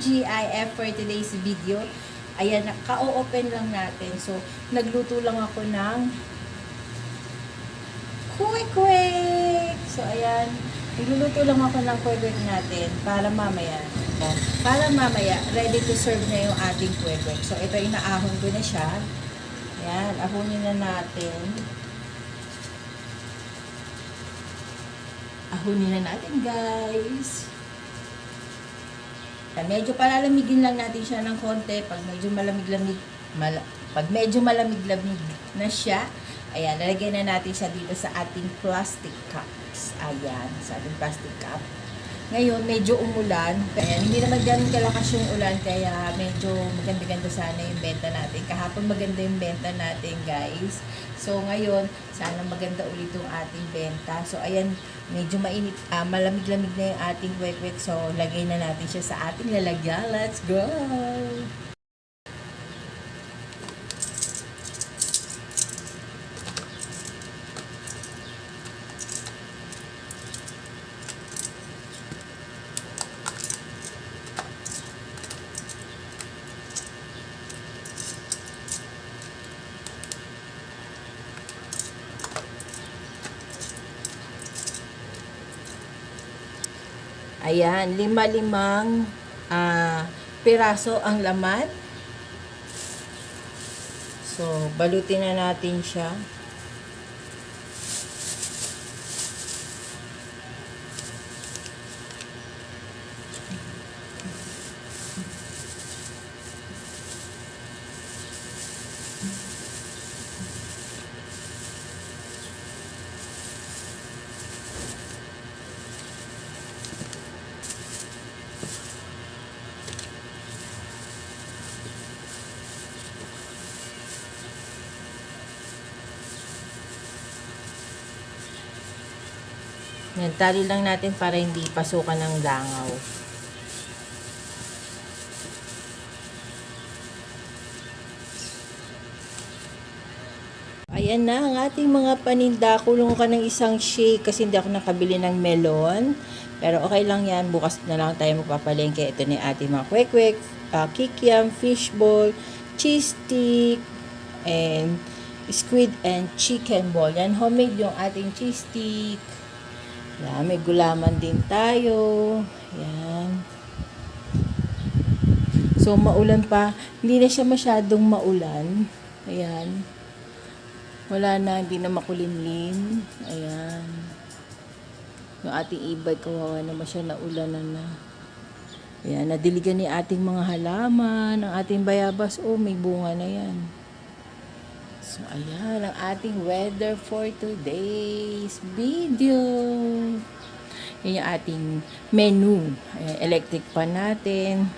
TGIF for today's video. Ayan, ka-open lang natin. So, nagluto lang ako ng quick-quick. So, ayan, nagluluto lang ako ng quick-quick natin para mamaya. oh, Para mamaya, ready to serve na yung ating quick-quick. So, ito, inaahon ko na siya. Ayan, ahonin na natin. Ahonin na natin, guys. Medyo palalamigin lang natin siya ng konti. Pag medyo malamig-lamig, mala, pag medyo malamig-lamig na siya, ayan, lalagyan na natin siya dito sa ating plastic cups. Ayan, sa ating plastic cup. Ngayon, medyo umulan. Kaya hindi naman ganun kalakas yung ulan, kaya medyo maganda-ganda sana yung benta natin. Kahapon maganda yung benta natin, guys. So, ngayon, sana maganda ulit yung ating benta. So, ayan, medyo mainit, ah, malamig-lamig na yung ating wek-wek. So, lagay na natin siya sa ating lalagyan. Let's go! Ayan, lima-limang ah, piraso ang laman. So, balutin na natin siya. Yan, tali lang natin para hindi pasukan ng langaw. Ayan na ang ating mga paninda. Kulong ka ng isang shake kasi hindi ako nakabili ng melon. Pero okay lang yan. Bukas na lang tayo magpapalengke. Ito na yung ating mga kwek-kwek, uh, kikiam, fishball, cheese stick, and squid and chicken ball. Yan, homemade yung ating cheese stick. Yan, may gulaman din tayo. Yan. So, maulan pa. Hindi na siya masyadong maulan. Ayan. Wala na, hindi na makulimlim. Ayan. Yung ating e-bike, kawawa naman siya, naulanan na. Ayan, nadiligan ni ating mga halaman, ang ating bayabas, oh, may bunga na yan. So, ayan, ang ating weather for today's video. Yan yung ating menu. Ayan, electric pan natin.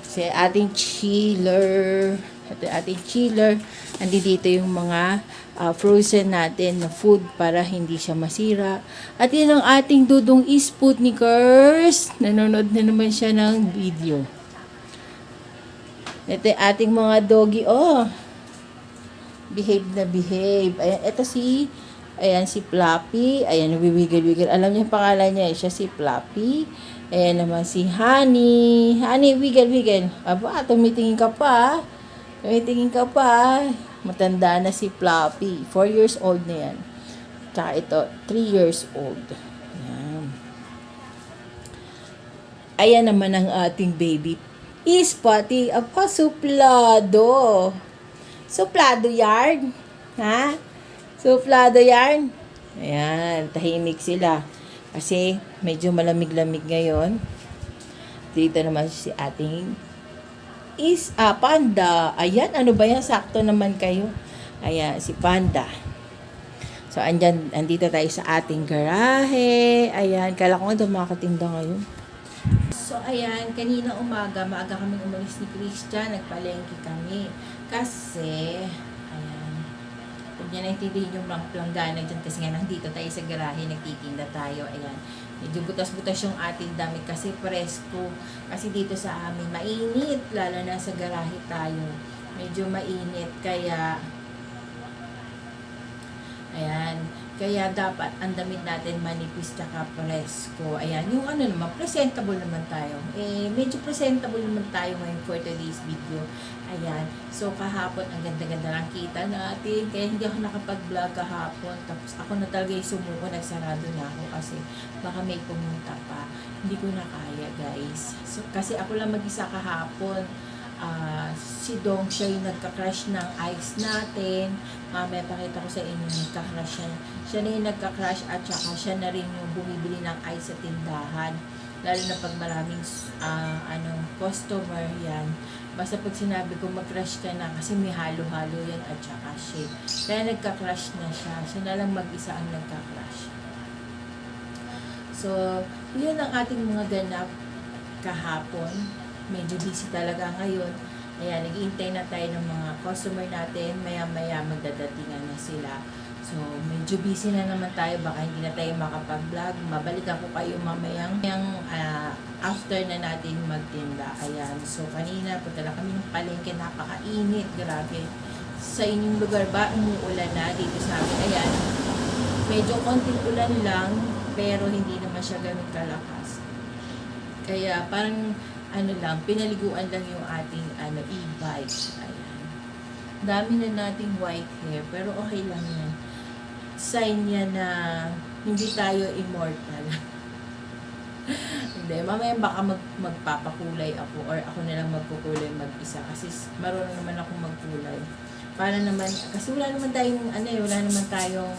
Kasi ating chiller. Ito ating chiller. Andi dito yung mga ah, frozen natin na food para hindi siya masira. At yun ang ating dudong Sputnikers. Nanonood na naman siya ng video. Ito ating mga doggy. Oh, behave na behave. Ayan, ito si, ayan si Fluffy. Ayan, nagwiwigil-wigil. Alam niyo yung pangalan niya, eh, siya si Fluffy. Ayan naman si Honey. Honey, wiggle-wiggle. Aba, tumitingin ka pa. Tumitingin ka pa. Matanda na si Fluffy. 4 years old na yan. Tsaka ito, 3 years old. Ayan. Ayan naman ang ating baby. Ispati. Apa, suplado. Suplado yarn. Ha? Suplado yarn. Ayan, tahimik sila. Kasi medyo malamig-lamig ngayon. Dito naman si ating is ah, panda. Ayan, ano ba yan? Sakto naman kayo. Ayan, si panda. So, andyan, andito tayo sa ating garahe. Ayan, kala ko nga daw makakatinda ngayon. So, ayan, kanina umaga, maaga kaming umalis ni Christian, nagpalengke kami. Kasi, ayan, huwag niya naintindihin yung lang- planggana dyan kasi nga nandito tayo sa garahe, nagtitinda tayo, ayan. Medyo butas-butas yung ating damit kasi presko. Kasi dito sa amin, mainit, lalo na sa garahe tayo. Medyo mainit, kaya, ayan, Kaya dapat ang damit natin manipis tsaka presko. Ayan, yung ano naman, presentable naman tayo. Eh, medyo presentable naman tayo ngayon for today's video. Ayan, so kahapon ang ganda-ganda ng kita natin. Kaya hindi ako nakapag-vlog kahapon. Tapos ako na talaga yung sumuko, nagsarado na ako kasi baka may pumunta pa. Hindi ko na kaya guys. So, kasi ako lang mag-isa kahapon. Ah, si Dong siya yung nagka-crush ng ice natin. Mamaya pakita ko sa inyo nagka-crush siya. Siya na yung nagka-crush at saka siya na rin yung bumibili ng ice sa tindahan. Lalo na pag maraming ah, ano, customer yan. Basta pag sinabi ko mag-crush ka na kasi may halo-halo yan at saka shake. Kaya nagka-crush na siya. Siya na lang mag-isa ang nagka-crush. So, yun ang ating mga ganap kahapon. Medyo busy talaga ngayon. Ayan, nag-iintay na tayo ng mga customer natin. Maya-maya magdadatingan na sila. So, medyo busy na naman tayo. Baka hindi na tayo makapag-vlog. Mabalikan ko kayo mamayang yung, ah, after na natin magtinda. Ayan. So, kanina punta lang kami ng palengke. Napakainit. Grabe. Sa inyong lugar ba, umuulan na dito sa amin. Ayan. Medyo konting ulan lang, pero hindi naman siya ganun kalakas. Kaya parang ano lang, pinaliguan lang yung ating ano, e-bike. Ayan. Dami na nating white hair, pero okay lang yan. Sign yan na hindi tayo immortal. hindi, mamaya baka mag, magpapakulay ako or ako na lang magkukulay mag-isa kasi marunong naman ako magkulay. Para naman, kasi wala naman tayong, ano eh, wala naman tayong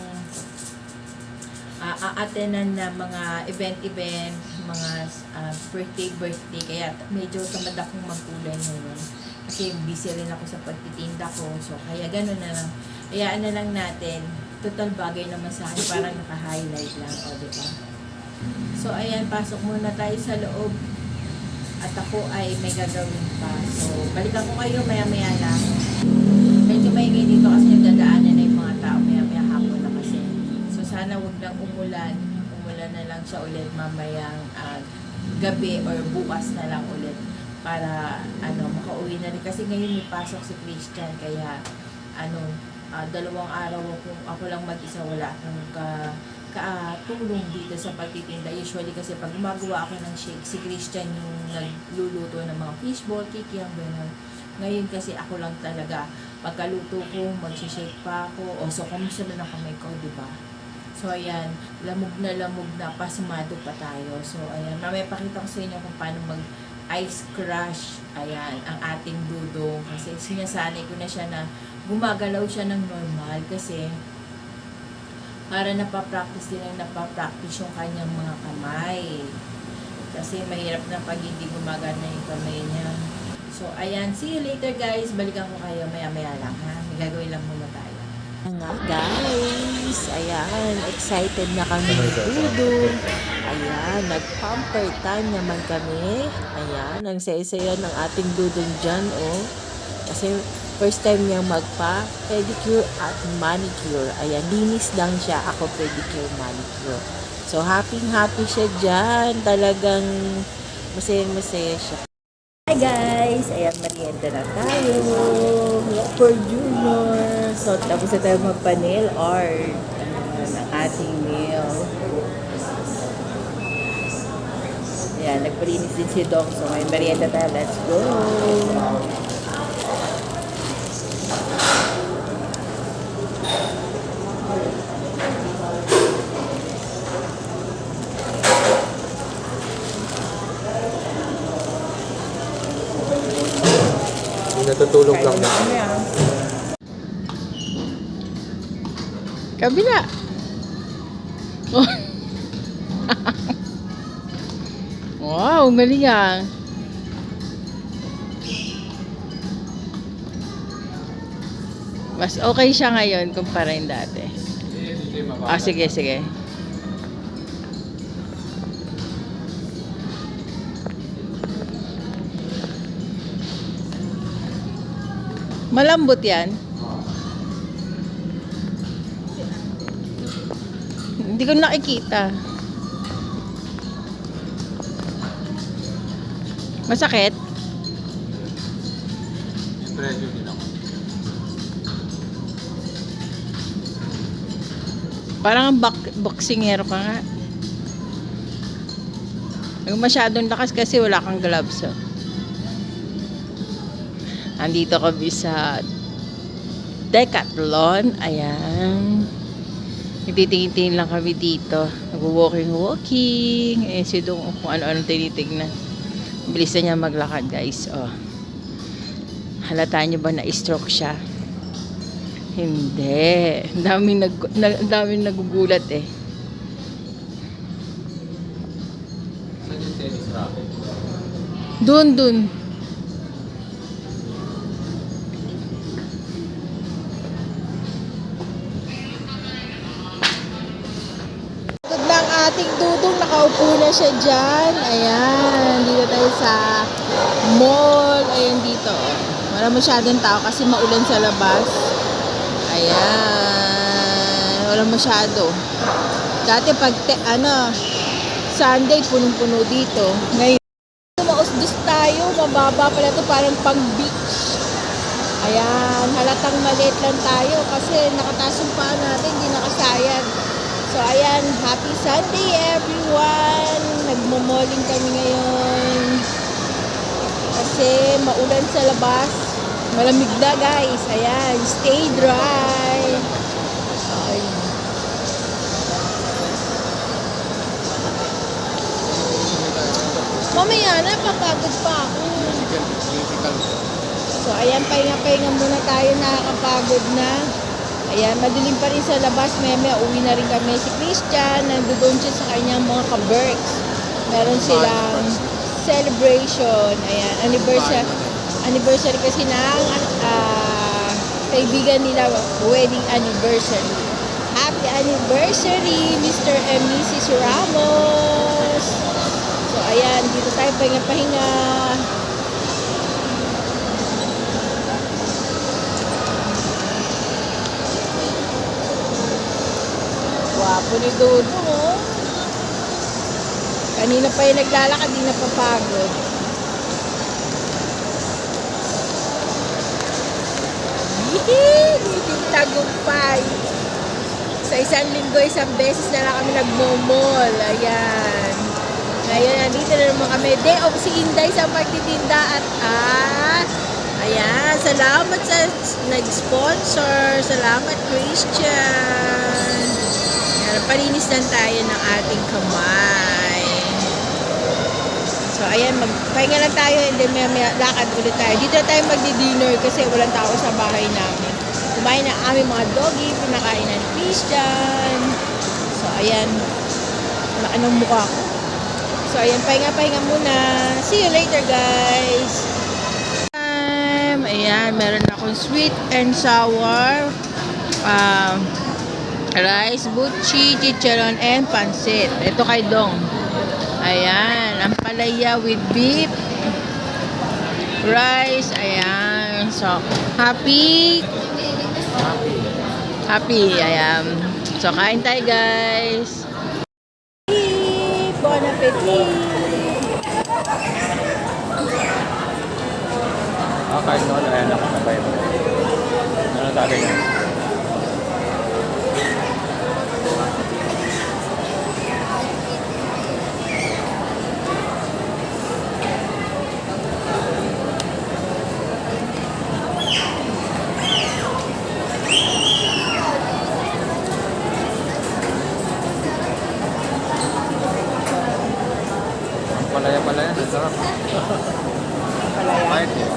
uh, aatenan na mga event-event, mga ah, birthday-birthday. Kaya medyo tamad akong magkulay ngayon. Kasi busy rin ako sa pagtitinda ko. So, kaya gano'n na lang. Hayaan na lang natin. Total bagay naman sa akin. Parang naka-highlight lang. O, di ba? So, ayan. Pasok muna tayo sa loob. At ako ay may gagawin pa. So, balikan ko kayo maya-maya lang. Medyo maingay dito kasi nagdadaanan na yung mga tao. Maya-maya hapon na kasi. So, sana wag lang umulan. Umulan na lang siya ulit mamayang ah, gabi or bukas na lang ulit para ano makauwi na rin. Kasi ngayon may pasok si Christian kaya ano ah, dalawang araw ako ako lang mag-isa wala akong ka katulong dito sa pagtitinda. Usually kasi pag gumagawa ako ng shake si Christian yung nagluluto ng mga fishball kikiam gano'n. Ngayon kasi ako lang talaga pagkaluto ko magsishake pa ako. O so kamusta na kamay ko di ba So, ayan, lamog na lamog na, pasmado pa tayo. So, ayan, mamaya pakita ko sa inyo kung paano mag ice crush, ayan, ang ating dudong. Kasi sinasanay ko na siya na gumagalaw siya ng normal kasi para napapractice din ang napapractice yung kanyang mga kamay. Kasi mahirap na pag hindi gumagana yung kamay niya. So, ayan, see you later guys. Balikan ko kayo maya-maya lang ha. Gagawin lang muna. Nga guys, ayan, excited na kami ni Dudong. Ayan, nag-pamper time naman kami. Ayan, ang saya-saya ng ating Dudong dyan, oh. Kasi first time niyang magpa pedicure at manicure. Ayan, linis lang siya. Ako pedicure, manicure. So, happy-happy siya dyan. Talagang masaya-masaya siya. Hi guys! Ayan, merienda na tayo. For Junior. So, tapos na tayo magpa-nail art. Ang ating nail. Ayan, nagpalinis din si Dong. So, may merienda tayo. Let's go! Natutulog lang na. kami ah. Kabila. Oh. wow, galing ah. Mas okay siya ngayon kumpara yung dati. Ah, sige, sige. Malambot yan. Hindi ko nakikita. Masakit? Pressure din ako. Parang bak- boxingero ka nga. Huwag masyadong lakas kasi wala kang gloves. Oh. Andito kami sa Decathlon. Ayan. Nagtitingin-tingin lang kami dito. Nag-walking-walking. Eh, si Dong kung ano-ano tinitignan. Bilis na niya maglakad, guys. Oh. Halata niyo ba na-stroke siya? Hindi. Ang daming, nag, na, daming nagugulat eh. Saan yung dudong, nakaupo na siya dyan. Ayan, dito tayo sa mall. Ayan dito. Wala masyadong tao kasi maulan sa labas. Ayan, wala masyado. Dati pag, te- ano, Sunday, punong-puno dito. Ngayon, mausdos tayo. Mababa pala to parang pang beach. Ayan, halatang maliit lang tayo kasi nakataas yung paa natin, hindi nakasayad. So, ayan, happy Sunday everyone! Nagmomoling kami ngayon. Kasi maulan sa labas. Malamig na guys. Ayan, stay dry. Ay. Mamaya na, papagod pa ako. So, ayan, pahinga-pahinga muna tayo, nakakapagod na. Ayan, madilim pa rin sa labas. Maya-maya, uwi na rin kami. Si Christian, nandoon siya sa kanyang mga ka-berks. Meron silang celebration. Ayan, anniversary. Anniversary kasi ng ah, kaibigan nila, wedding anniversary. Happy anniversary, Mr. and Mrs. Ramos! So, ayan, dito tayo pahinga-pahinga. Wapo ni Dodo, oh. Kanina pa yung naglalakad, di napapagod. Ngiting tagumpay. Sa isang linggo, isang beses na lang kami nagmomol. Ayan. Ngayon, nandito na naman kami. Day of si Inday sa pagtitinda at ah, ayan, salamat sa nag-sponsor. Salamat, Christian. Ayan, palinis lang tayo ng ating kamay. So, ayan, magpahinga lang tayo and then may, may lakad ulit tayo. Dito tayo magdi-dinner kasi walang tao sa bahay namin. Kumain na aming mga doggy, pinakain na ni Christian. So, ayan, laki ng mukha ko. So, ayan, pahinga-pahinga muna. See you later, guys. Time. Ayan, meron akong sweet and sour. Um, rice, butchi, chicharon, and pansit. Ito kay Dong. Ayan, ang palaya with beef. Rice, ayan. So, happy? Happy. Ayan. So, kain tayo, guys. Bon appetit! Ah, kahit noon, ayan ako na tayo. Ano sabi niya? Ang palaya pala yan, ang sarap. Palaya. Kahit yun.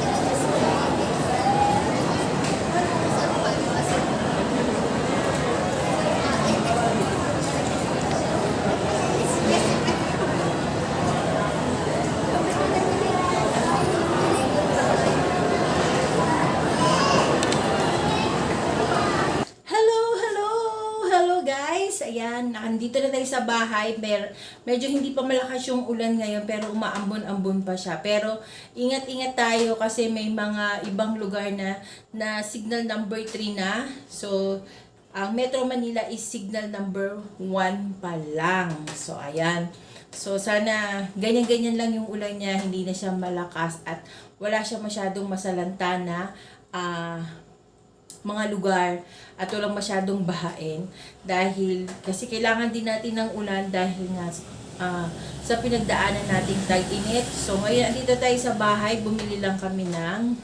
Hello, hello, hello guys. Ayan, nandito na tayo sa bahay. Mer medyo hindi pa malakas yung ulan ngayon pero umaambon-ambon pa siya. Pero ingat-ingat tayo kasi may mga ibang lugar na na signal number 3 na. So, ang Metro Manila is signal number 1 pa lang. So, ayan. So, sana ganyan-ganyan lang yung ulan niya. Hindi na siya malakas at wala siya masyadong masalanta na ah mga lugar at walang masyadong bahain dahil kasi kailangan din natin ng ulan dahil nga ah, sa pinagdaanan nating tag-init. So ngayon andito tayo sa bahay, bumili lang kami ng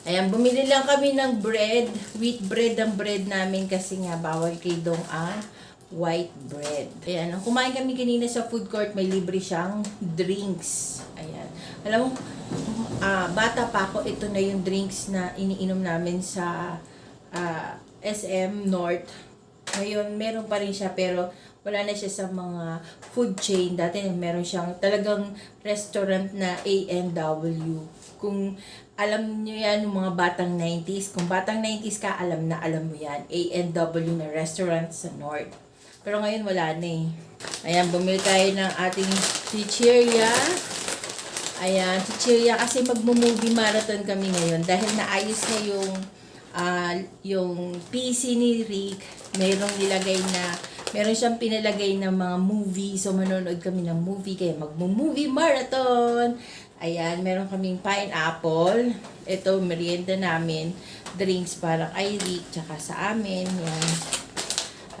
Ayan, bumili lang kami ng bread, wheat bread ang bread namin kasi nga bawal kay Dong ang white bread. Ayan, kumain kami kanina sa food court, may libre siyang drinks. Ayan. Alam mo, ah, bata pa ako, ito na yung drinks na iniinom namin sa ah, SM North. Ngayon, meron pa rin siya pero wala na siya sa mga food chain. Dati meron siyang talagang restaurant na A&W. Kung alam nyo yan, yung mga batang 90s, kung batang 90s ka, alam na alam mo yan. A&W na restaurant sa North. Pero ngayon wala na eh. Ayan, bumili tayo ng ating chichirya. Ayan, chichirya kasi magmo-movie marathon kami ngayon dahil naayos na yung ah, yung PC ni Rick. Merong nilagay na meron siyang pinalagay na mga movie. So, manonood kami ng movie. Kaya magmo-movie marathon. Ayan, meron kaming pineapple. Ito, merienda namin. Drinks para kay Rick, tsaka sa amin. Yan.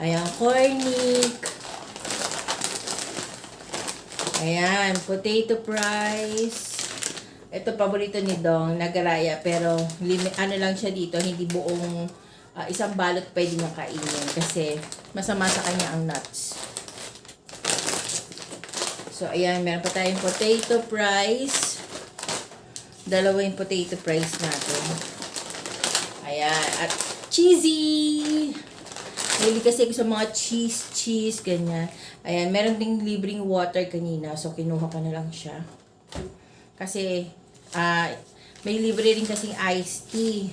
Ayan, cornic. Ayan, potato fries. Ito, paborito ni Dong, nagaraya. Pero, limi- ano lang siya dito, hindi buong ah, isang balot pwede niya kainin. Kasi, masama sa kanya ang nuts. So, ayan, meron pa tayong potato fries. Dalawa yung potato fries natin. Ayan, at cheesy! Mahilig kasi ako sa mga cheese, cheese, ganyan. Ayan, meron ding libreng water kanina, so kinuha ko na lang siya. Kasi, ah, may libre rin kasing iced tea.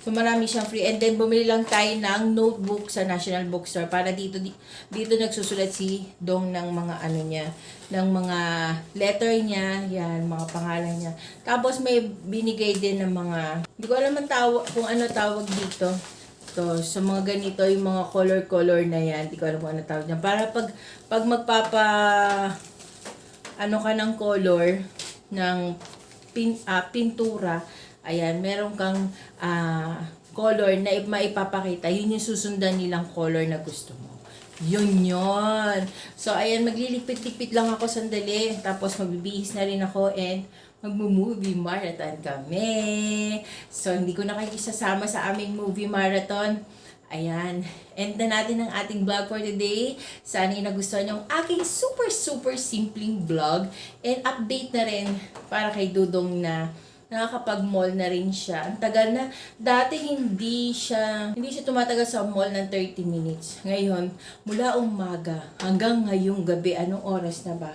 So, marami siyang free. And then, bumili lang tayo ng notebook sa National Bookstore para dito, di- dito nagsusulat si Dong ng mga ano niya, ng mga letter niya, yan, mga pangalan niya. Tapos, may binigay din ng mga, hindi ko alam ang tawag, kung ano tawag dito. To, sa mga ganito, yung mga color-color na yan, hindi ko alam kung ano tawag niya. Para pag, pag magpapa, ano ka ng color, ng pin, ah, pintura, ayan, meron kang ah, color na ip- maipapakita, yun yung susundan nilang color na gusto mo. Yun yun. So, ayan, magliligpit-ligpit lang ako sandali. Tapos, magbibihis na rin ako and magmo-movie marathon kami. So, hindi ko na kayo isasama sa aming movie marathon. Ayan. End na natin ang ating vlog for today. Sana yung nagustuhan yung aking super, super simpleng vlog. And update na rin para kay Dudong na nakakapag-mall na rin siya. Ang tagal na. Dati hindi siya, hindi siya tumatagal sa mall ng 30 minutes. Ngayon, mula umaga hanggang ngayong gabi, anong oras na ba?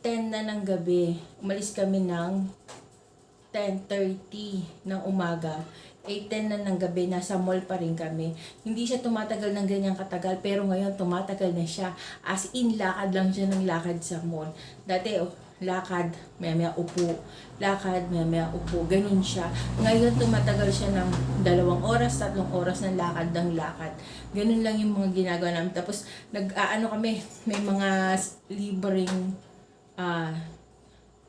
10 na ng gabi. Umalis kami ng 10.30 ng umaga. 8.10 na ng gabi, nasa mall pa rin kami. Hindi siya tumatagal ng ganyang katagal, pero ngayon tumatagal na siya. As in, lakad lang siya ng lakad sa mall. Dati, oh, lakad, maya maya upo, lakad, maya maya upo, ganun siya. Ngayon tumatagal siya ng dalawang oras, tatlong oras ng lakad ng lakad. Ganun lang yung mga ginagawa namin. Tapos, nag-aano kami, may mga libreng ah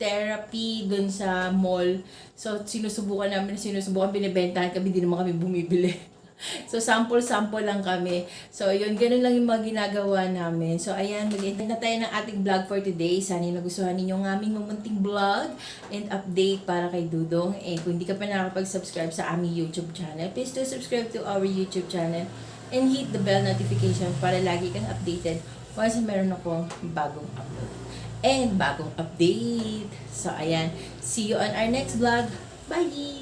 therapy dun sa mall. So, sinusubukan namin, sinusubukan, binibentahan kami, di naman kami bumibili. so, sample-sample lang kami. So, yun, ganun lang yung mga ginagawa namin. So, ayan, mag-end na tayo ng ating vlog for today. Sana yung nagustuhan ninyo ang aming mamunting vlog and update para kay Dudong. Eh, kung hindi ka pa nakakapag-subscribe sa aming YouTube channel, please do subscribe to our YouTube channel and hit the bell notification para lagi kang updated once meron akong bagong upload and bagong update. So, ayan. See you on our next vlog. Bye!